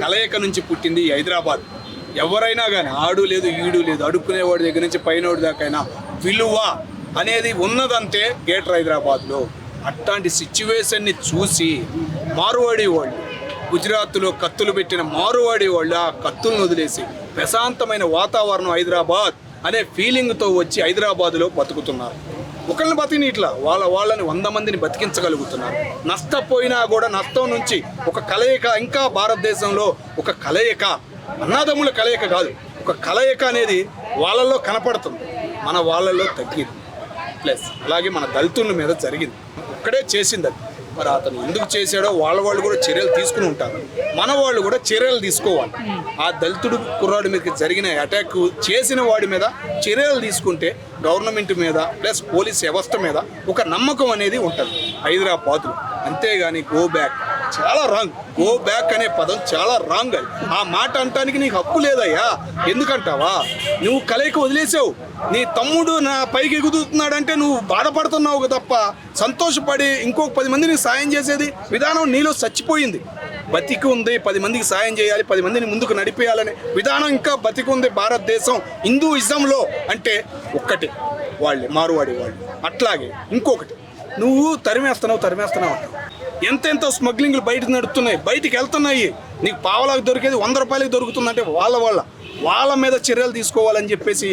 కలయిక నుంచి పుట్టింది హైదరాబాద్. ఎవరైనా కానీ ఆడు లేదు ఈడు లేదు అడుక్కునేవాడి దగ్గర నుంచి పైనోడి దాకైనా విలువ అనేది ఉన్నదంటే గేటర్ హైదరాబాద్లో. అట్లాంటి సిచ్యువేషన్ని చూసి మారువాడి వాళ్ళు గుజరాత్లో కత్తులు పెట్టిన మారువాడి వాళ్ళు ఆ కత్తులను వదిలేసి ప్రశాంతమైన వాతావరణం హైదరాబాద్ అనే ఫీలింగ్తో వచ్చి హైదరాబాద్లో బతుకుతున్నారు. ఒకళ్ళని బతిని ఇట్లా వాళ్ళ వాళ్ళని వంద మందిని బతికించగలుగుతున్నారు. నష్టపోయినా కూడా నష్టం నుంచి ఒక కలయిక ఇంకా భారతదేశంలో ఒక కలయిక అన్నదమ్ముల కలయిక కాదు. ఒక కలయిక అనేది వాళ్ళల్లో కనపడుతుంది. మన వాళ్ళల్లో తగ్గింది. ప్లస్ అలాగే మన దళితుల మీద జరిగింది. ఒక్కడే చేసింది అది. మరి అతను ఎందుకు చేశాడో వాళ్ళ వాళ్ళు కూడా చర్యలు తీసుకుని ఉంటారు. మన వాళ్ళు కూడా చర్యలు తీసుకోవాలి. ఆ దళితుడు కుర్రాడి మీద జరిగిన అటాక్ చేసిన వాడి మీద చర్యలు తీసుకుంటే గవర్నమెంట్ మీద ప్లస్ పోలీస్ వ్యవస్థ మీద ఒక నమ్మకం అనేది ఉంటుంది. హైదరాబాద్లో. అంతేగాని గో బ్యాక్ చాలా రాంగ్ గో బ్యాక్ అనే పదం చాలా రాంగ్ అది. ఆ మాట అంటానికి నీకు హక్కు లేదయ్యా. ఎందుకంటావా? నువ్వు కలయిక వదిలేసావు. నీ తమ్ముడు నా పైకి ఎగుతున్నాడంటే నువ్వు బాధపడుతున్నావు తప్ప సంతోషపడి ఇంకొక పది మందిని సాయం చేసేది విధానం నీలో చచ్చిపోయింది. బతికి ఉంది పది మందికి సాయం చేయాలి పది మందిని ముందుకు నడిపేయాలనే విధానం ఇంకా బతికి ఉంది భారతదేశం హిందూయిజంలో అంటే ఒక్కటి వాళ్ళే మారువాడి వాళ్ళు. అట్లాగే ఇంకొకటి నువ్వు తరిమేస్తున్నావు తరిమేస్తున్నావు ఎంతెంత స్మగ్లింగ్లు బయట నడుస్తున్నాయి బయటికి వెళ్తున్నాయి. నీకు పావలకు దొరికేది వంద రూపాయలకి దొరుకుతుందంటే వాళ్ళ వాళ్ళ. వాళ్ళ మీద చర్యలు తీసుకోవాలని చెప్పేసి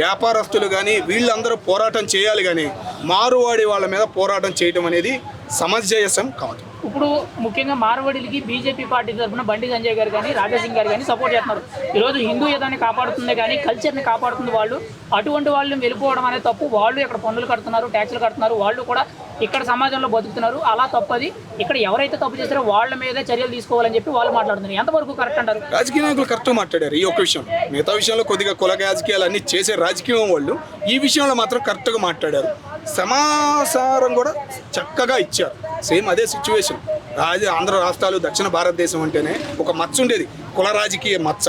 వ్యాపారస్తులు కానీ వీళ్ళందరూ పోరాటం చేయాలి కానీ మారువాడి వాళ్ళ మీద పోరాటం చేయడం అనేది సమంజసం కాదు. ఇప్పుడు ముఖ్యంగా మార్వడిలకి బీజేపీ పార్టీ తరఫున బండి సంజయ్ గారు కానీ రాజాసింగ్ గారు కానీ సపోర్ట్ చేస్తున్నారు. ఈరోజు హిందూ ఏదాన్ని కాపాడుతుంది కానీ కల్చర్ని కాపాడుతుంది వాళ్ళు. అటువంటి వాళ్ళు వెళ్ళిపోవడం అనేది తప్పు. వాళ్ళు ఇక్కడ పన్నులు కడుతున్నారు ట్యాక్సులు కడుతున్నారు. వాళ్ళు కూడా ఇక్కడ సమాజంలో బతుకుతున్నారు. అలా తప్పది. ఇక్కడ ఎవరైతే తప్పు చేస్తారో వాళ్ళ మీద చర్యలు తీసుకోవాలని చెప్పి వాళ్ళు మాట్లాడుతున్నారు. ఎంతవరకు కరెక్ట్ అంటారు? రాజకీయ నాయకులు కరెక్ట్ మాట్లాడారు. ఈ ఒక్క విషయం. మిగతా విషయంలో కొద్దిగా కుల రాజకీయాలు అన్ని చేసే రాజకీయం వాళ్ళు ఈ విషయంలో మాత్రం కరెక్ట్గా మాట్లాడారు. సమాచారం కూడా చక్కగా ఇచ్చారు. సేమ్ అదే సిచ్యువేషన్ రాజ ఆంధ్ర రాష్ట్రాలు దక్షిణ భారతదేశం అంటేనే ఒక మచ్చ ఉండేది. కుల రాజకీయ మచ్చ.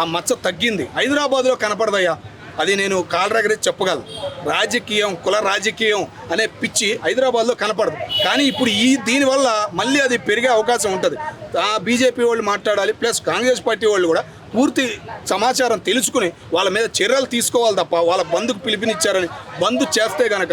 ఆ మచ్చ తగ్గింది. హైదరాబాద్లో కనపడదయ్యా. అది నేను కాలరగరి చెప్పగలను. రాజకీయం కుల రాజకీయం అనే పిచ్చి హైదరాబాద్లో కనపడదు. కానీ ఇప్పుడు ఈ దీనివల్ల మళ్ళీ అది పెరిగే అవకాశం ఉంటుంది. ఆ బీజేపీ వాళ్ళు మాట్లాడాలి ప్లస్ కాంగ్రెస్ పార్టీ వాళ్ళు కూడా పూర్తి సమాచారం తెలుసుకుని వాళ్ళ మీద చర్యలు తీసుకోవాలి తప్ప వాళ్ళ బంధుకు పిలుపునిచ్చారని బంధు చేస్తే గనక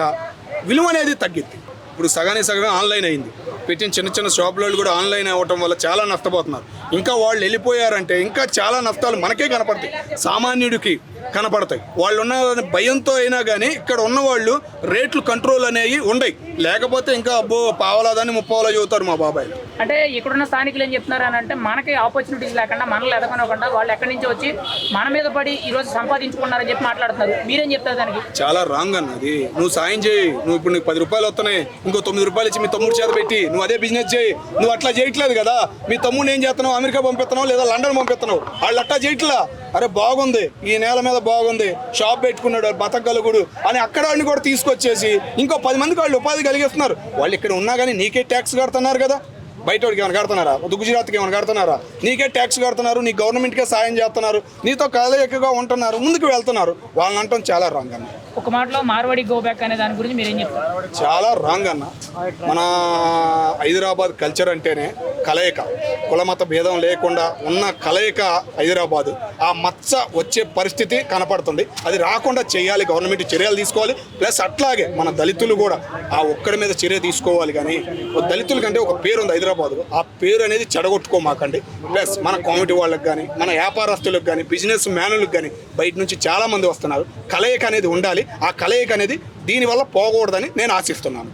విలువ అనేది తగ్గిద్ది. ఇప్పుడు సగానికి సగం ఆన్లైన్ అయింది. పెట్టిన చిన్న చిన్న షాపులలో కూడా ఆన్లైన్ అవ్వటం వల్ల చాలా నష్టపోతున్నారు. ఇంకా వాళ్ళు వెళ్ళిపోయారంటే ఇంకా చాలా నష్టాలు మనకే కనపడతాయి. సామాన్యుడికి కనపడతాయి. వాళ్ళు ఉన్న భయంతో అయినా కానీ ఇక్కడ ఉన్న వాళ్ళు రేట్లు కంట్రోల్ అనేవి ఉండయి. లేకపోతే ఇంకా అబ్బో పావలాదాన్ని ముప్పావలా చదువుతారు మా బాబాయ్. అంటే ఇక్కడున్న స్థానికులు ఏం చెప్తున్నారు అని అంటే మనకి ఆపర్చునిటీస్ లేకుండా మనల్ని ఎదగనివ్వకుండా వాళ్ళు ఎక్కడి నుంచి వచ్చి మన మీద పడి ఈరోజు సంపాదించుకున్నారని చెప్పి మాట్లాడుతున్నారు. మీరేం చెప్తారు దానికి? చాలా రాంగ్ అన్నది నువ్వు సాయం చేయి. నువ్వు ఇప్పుడు నీకు పది రూపాయలు వస్తున్నాయి. ఇంకో తొమ్మిది రూపాయలు ఇచ్చి మీ తమ్ముడు చేత పెట్టి నువ్వు అదే బిజినెస్ చేయి. నువ్వు అట్లా చేయట్లేదు కదా. మీ తమ్ముడు ఏం చేస్తున్నావు? అమెరికా పంపిస్తున్నావు లేదా లండన్ పంపిస్తున్నావు? వాళ్ళు అట్లా చేయట్లా? అరే బాగుంది ఈ నేల మీద బాగుంది షాప్ పెట్టుకున్నాడు బతకగలుగుడు అని అక్కడ వాడిని కూడా తీసుకొచ్చేసి ఇంకో పది మందికి వాళ్ళు ఉపాధి కలిగిస్తున్నారు. వాళ్ళు ఇక్కడ ఉన్నా కానీ నీకే ట్యాక్స్ కడుతున్నారు కదా. బయట వాడికి ఏమైనా కడుతున్నారా? గుజరాత్కి ఏమైనా కడుతున్నారా? నీకే ట్యాక్స్ కడుతున్నారు నీ గవర్నమెంట్కే సాయం చేస్తున్నారు నీతో కలయికగా ఉంటున్నారు ముందుకు వెళ్తున్నారు. వాళ్ళని అంటాం చాలా రాంగ్ అన్న. ఒక మాటలో మార్వాడి గో బ్యాక్ అనే దాని గురించి మీరేం చెప్తారు? చాలా రాంగ్ అన్న. మన హైదరాబాద్ కల్చర్ అంటేనే కలయిక కులమత భేదం లేకుండా ఉన్న కలయిక హైదరాబాదు. ఆ మచ్చ వచ్చే పరిస్థితి కనపడుతుంది. అది రాకుండా చేయాలి గవర్నమెంట్ చర్యలు తీసుకోవాలి. ప్లస్ అట్లాగే మన దళితులు కూడా ఆ ఒక్కడి మీద చర్య తీసుకోవాలి కానీ ఓ దళితుల కంటే ఒక పేరు ఉంది హైదరాబాదు. ఆ పేరు అనేది చెడగొట్టుకోమాకండి. ప్లస్ మన కామెడీ వాళ్ళకి కానీ మన వ్యాపారస్తులకు కానీ బిజినెస్ మ్యానులకు కానీ బయట నుంచి చాలామంది వస్తున్నారు. కలయిక అనేది ఉండాలి. ఆ కలయిక అనేది దీనివల్ల పోకూడదని నేను ఆశిస్తున్నాను.